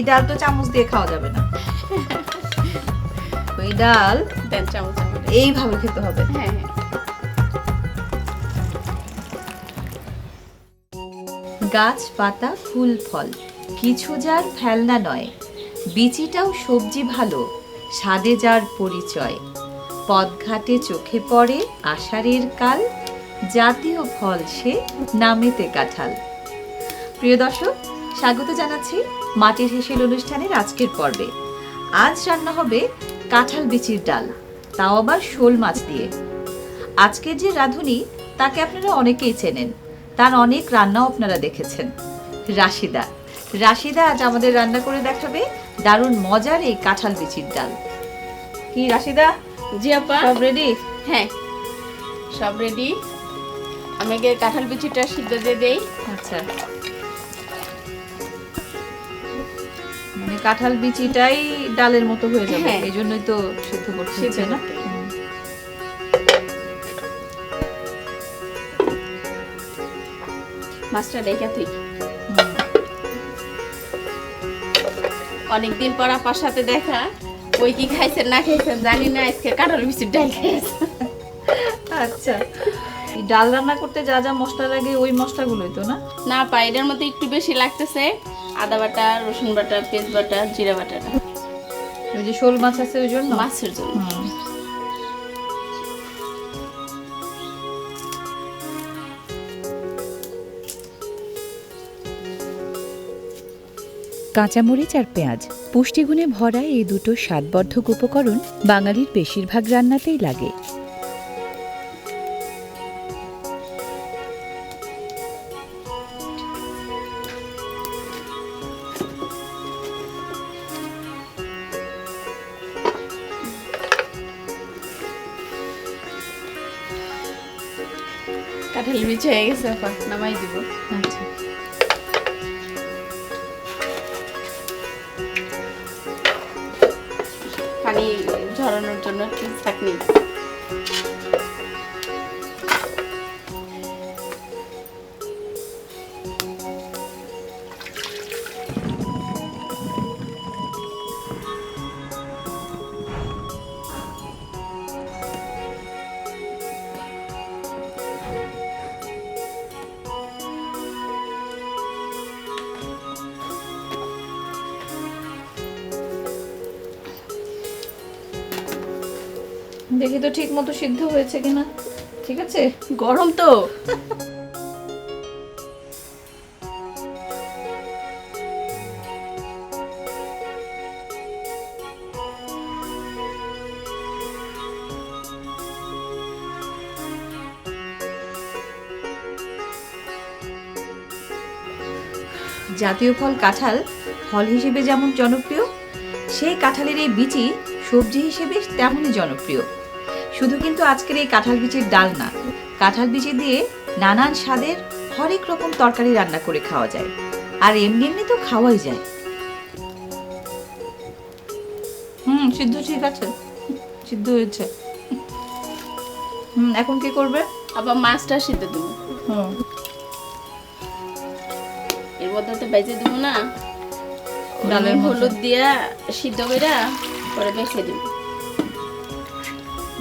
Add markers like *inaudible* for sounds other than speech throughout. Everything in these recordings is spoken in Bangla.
এই ডাল তো চামচ দিয়ে খাওয়া যাবে না। *laughs* ওই ডাল দেন চামচ এইভাবে খেতে হবে। হ্যাঁ হ্যাঁ। গাছ পাতা ফুল ফল কিছু যার ফেলনা নয় বিচিটাও সবজি ভালো স্বাদে যার পরিচয়। পদঘাটে চোখে পড়ে আষাঢ়ের কাল জাতীয় ফল সে নামেতে কাঁঠাল। প্রিয় দর্শক স্বাগত জানাচ্ছি মাটির হেসেল অনুষ্ঠানের আজকের পর্বে। আজ রান্না হবে কাঁঠাল বিচির ডাল তাও আবার শোল মাছ দিয়ে। আজকের যে রাঁধুনি তাকে আপনারা অনেকেই চেনেন। তার অনেক রান্নাও আপনারা দেখেছেন। রাশিদা। রাশিদা আজ আমাদের রান্না করে দেখাবে দারুণ মজার এই কাঁঠাল বিচির ডাল। কি রাশিদা? জি আপা। সব রেডি হ্যাঁ। সব রেডি আমি কাঁঠাল বিচিটা সিদ্ধ দিয়ে দেই। আচ্ছা। কাঁঠাল বিচিটাই ডালের মতো হয়ে যাবে হ্যাঁ। এই জন্যই তো সিদ্ধ করতে হচ্ছে না। মাছটা দেখে তুই। অনেকদিন পর আপার সাথে দেখা ওই কি খাইছেন না খাইছেন জানি না আজকে কাঁঠাল বিচির ডাল খাইছে। আচ্ছা এই ডাল রান্না করতে যা যা মশলা লাগে ওই মশলাগুলোই তো না? না পা এটার মধ্যে একটু বেশি লাগতেছে। আদা বাটা রসুন বাটা পেঁয়াজ বাটা জিরা বাটাটা ওই যে শোল মাছ আছে ওই জন্য মাছের জন্য। কাঁচামরিচ আর পেঁয়াজ। পুষ্টিগুণে ভরা এই দুটো স্বাদবর্ধক উপকরণ বাঙালির বেশিরভাগ রান্নাতেই লাগে। কাঁঠাল বিচি হয়ে গেছে নামাই দিব। আচ্ছা দেখি তো ঠিক মতো সিদ্ধ হয়েছে কিনা। ঠিক আছে? গরম তো। জাতীয় ফল কাঁঠাল, ফল হিসেবে যেমন জনপ্রিয়, সেই কাঁঠালের এই বিচি সবজি হিসেবে তেমনই জনপ্রিয়। শুধু কিন্তু আজকের এই কাঁঠাল বিচির ডাল না কাঁঠাল বিচি দিয়ে নানান স্বাদের হরেক রকম তরকারি রান্না করে খাওয়া যায় আর এমনি এমনি তো খাওয়াই যায়। হুম সিদ্ধ ঠিক আছে সিদ্ধ হয়েছে। হুম এখন কি করবে? আবার মাছটা সিদ্ধ দেবো। হুম। এর মধ্যে তো বেজে দেবো না। ডালের হলুদ দিয়া সিদ্ধ করে পরে বেছে দিব।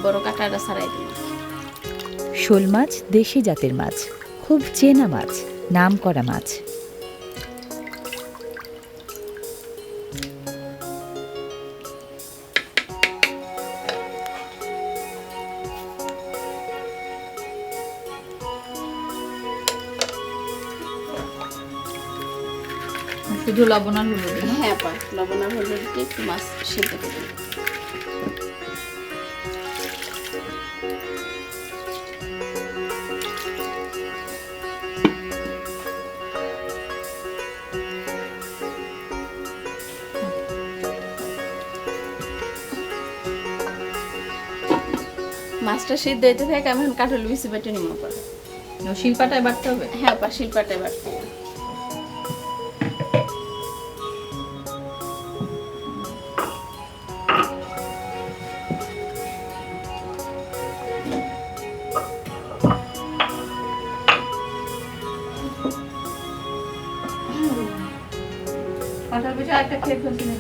বড় কাঁটাটা ছাড়াই দিব শোল মাছ দেশি জাতের মাছ খুব চেনা মাছ নাম করা মাছ। শুধু লবণ আর হলুদ হ্যাঁ পা লবণ আর হলুদ দিয়ে একটু মাছ সিদ্ধ করে মাছটা সিদ্ধ হইতে থাকে আমি এখন কাঠল বিচি বেটে নিব পর ও শিলপাটায় বাটতে হবে? হ্যাঁ পা শিলপাটায় বাটতে হবে। কাঁঠাল ওইটা একটা খেয়ে ফেলছিলেন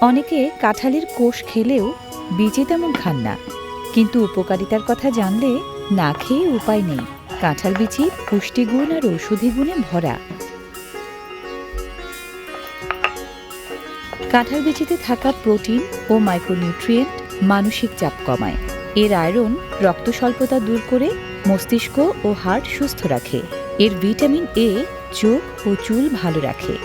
অনেকে কাঁঠালের কোষ খেলেও বীজে তেমন খান না। কিন্তু উপকারিতার কথা জানলে না খেয়ে উপায় নেই। কাঁঠাল বিচি পুষ্টিগুণ আর ঔষধি গুণে ভরা। কাঁঠাল বিচিতে থাকা প্রোটিন ও মাইক্রোনিউট্রিয়েন্ট মানসিক চাপ কমায়। এর আয়রন রক্ত স্বল্পতা দূর করে মস্তিষ্ক ও হার্ট সুস্থ রাখে। এর ভিটামিন এ চোখ ও চুল ভালো রাখে।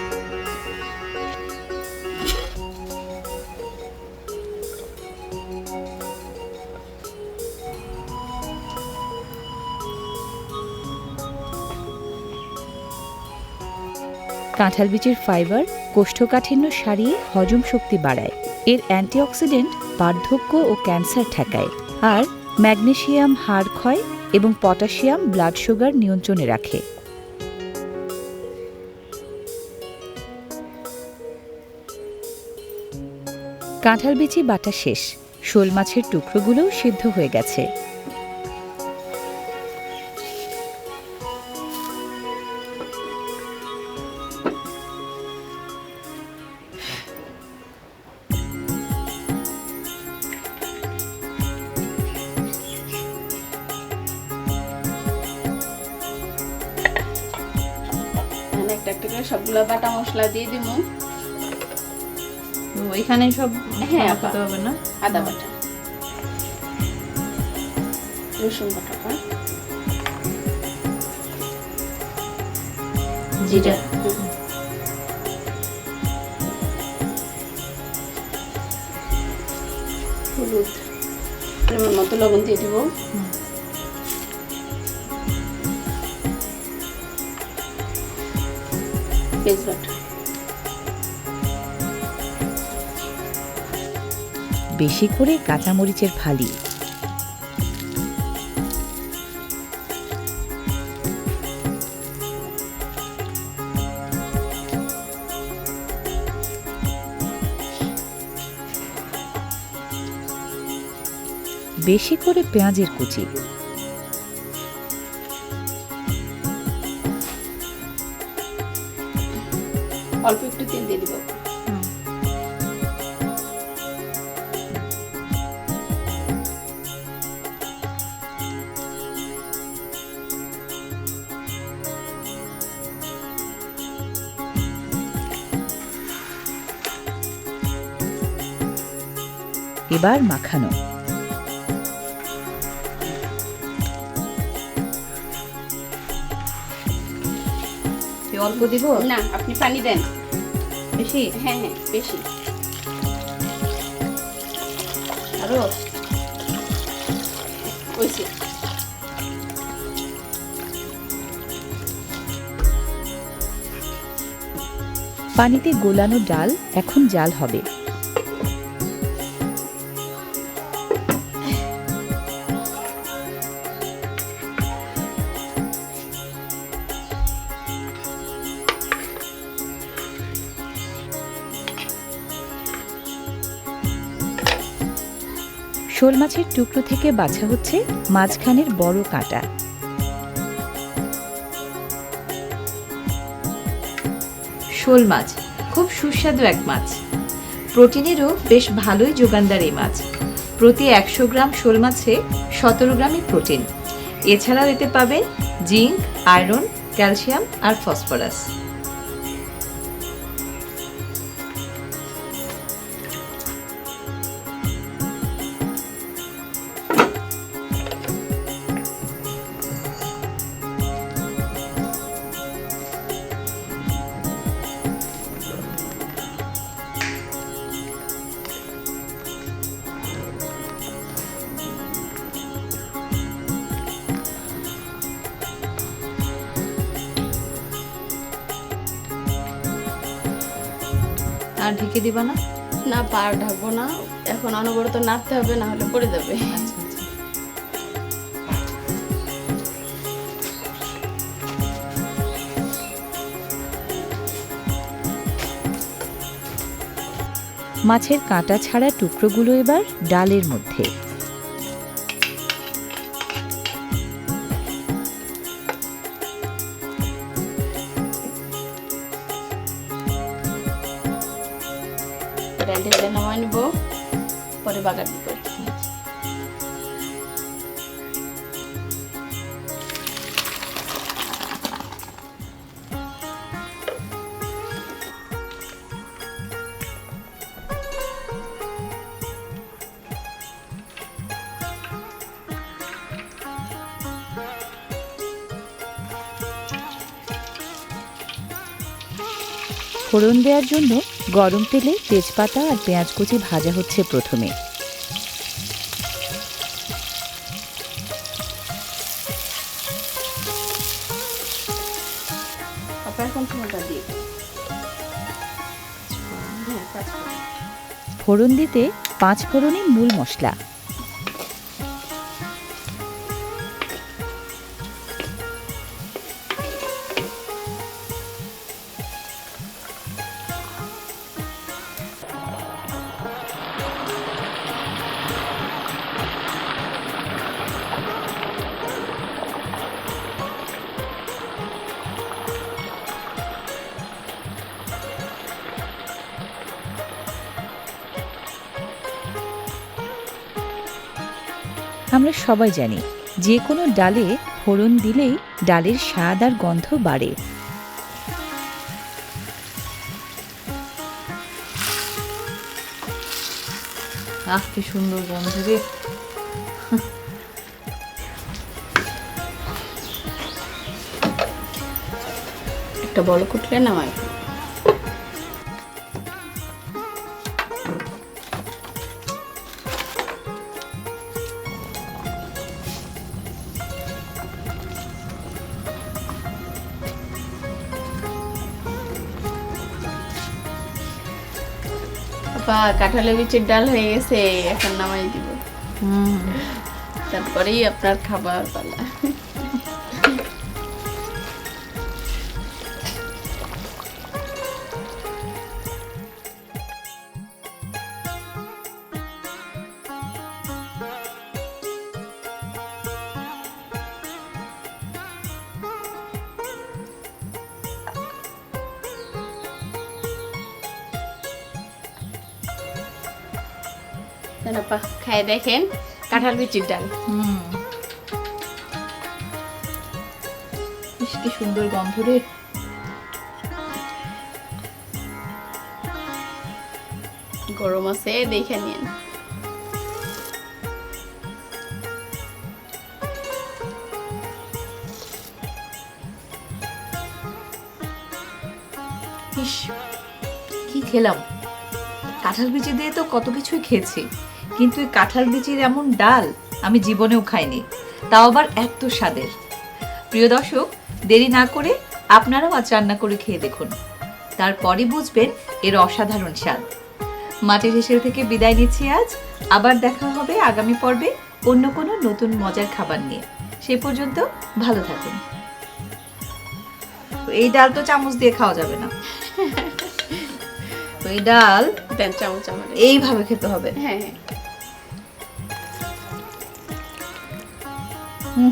কাঁঠাল বীজের ফাইবার কোষ্ঠকাঠিন্য সারিয়ে হজম শক্তি বাড়ায়। এর অ্যান্টিঅক্সিডেন্ট বার্ধক্য ও ক্যান্সার ঠেকায়। আর ম্যাগনেশিয়াম হাড় ক্ষয় এবং পটাশিয়াম ব্লাড সুগার নিয়ন্ত্রণে রাখে। কাঁঠাল বিচি বাটা শেষ। শোল মাছের টুকরোগুলোও সিদ্ধ হয়ে গেছে। সবগুলো বাটা মশলা দিয়ে দিব। তো এখানে সব হ্যাঁ, মাখাতে হবে না? আদা বাটা। রসুন বাটা জিরা। হলুদ। মতো লবণ দিয়ে দিব। বেশি করে কাঁচামরিচের ফালি। বেশি করে পেঁয়াজের কুচি। অল্প একটু তেল দিয়ে দিব। এবার মাখানো। অল্প দিব? না আপনি পানি দেন। বেশি? হ্যাঁ হ্যাঁ বেশি। আরও? ওইসে। পানিতে গোলানো ডাল এখন জাল হবে। শোল মাছের টুকরো থেকে বাছা হচ্ছে মাঝখানের বড় কাঁটা। শোল মাছ, খুব সুস্বাদু এক মাছ। প্রোটিনেরও বেশ ভালোই যোগানদার এই মাছ। প্রতি একশো গ্রাম শোল মাছে সতেরো গ্রামই প্রোটিন। এছাড়াও এতে পাবেন জিঙ্ক, আয়রন, ক্যালসিয়াম আর ফসফরাস। আর ঢেকে দিবা না? না পা ঢাকবো না। এখন অনবরত নাড়তে হবে না হলে পড়ে যাবে। মাছের কাঁটা ছাড়া টুকরোগুলো এবার ডালের মধ্যে। ঢেলে নামাই নিব পরে বাগার দিব ফোড়ন দেওয়ার জন্য গরম তেলে তেজপাতা আর পেঁয়াজ কুচি ভাজা হচ্ছে প্রথমে দিন। হ্যাঁ। ফোড়ন দিতে পাঁচ ফোড়নই মূল মশলা আমরা সবাই জানি যে কোনো ডালে ফোড়ন দিলেই ডালের স্বাদ আর গন্ধ বাড়ে। আহ কি সুন্দর গন্ধ রে। একটা বড় কুটলে নামাই আপা কাঁঠালের বিচির ডাল হয়ে গেছে এখন নামাই দিব। তারপরেই আপনার খাবার পালা। আপা দেখেন কাঁঠাল বিচির ডাল। হুম। কি সুন্দর গন্ধ রে। গরম আছে দেখে নিন। কি খেলাম। কাঁঠাল বিচি দিয়ে তো কত কিছুই খেয়েছি। কিন্তু এই কাঁঠাল বিচির এমন ডাল আমি জীবনেও খাইনি। তাও আবার এত স্বাদের। প্রিয় দর্শক, দেরি না করে আপনারাও আজ রান্না করে খেয়ে দেখুন। তারপরে বুঝবেন এর অসাধারণ স্বাদ। মাটির হেসেল থেকে বিদায় নিচ্ছি আজ। আবার দেখা হবে আগামী পর্বে অন্য কোনো নতুন মজার খাবার নিয়ে। সে পর্যন্ত ভালো থাকুন। এই ডাল তো চামচ দিয়ে খাওয়া যাবে না। *laughs* এই ডাল দেন চামচ আমার এইভাবে খেতে হবে। হ্যাঁ হ্যাঁ। হুম।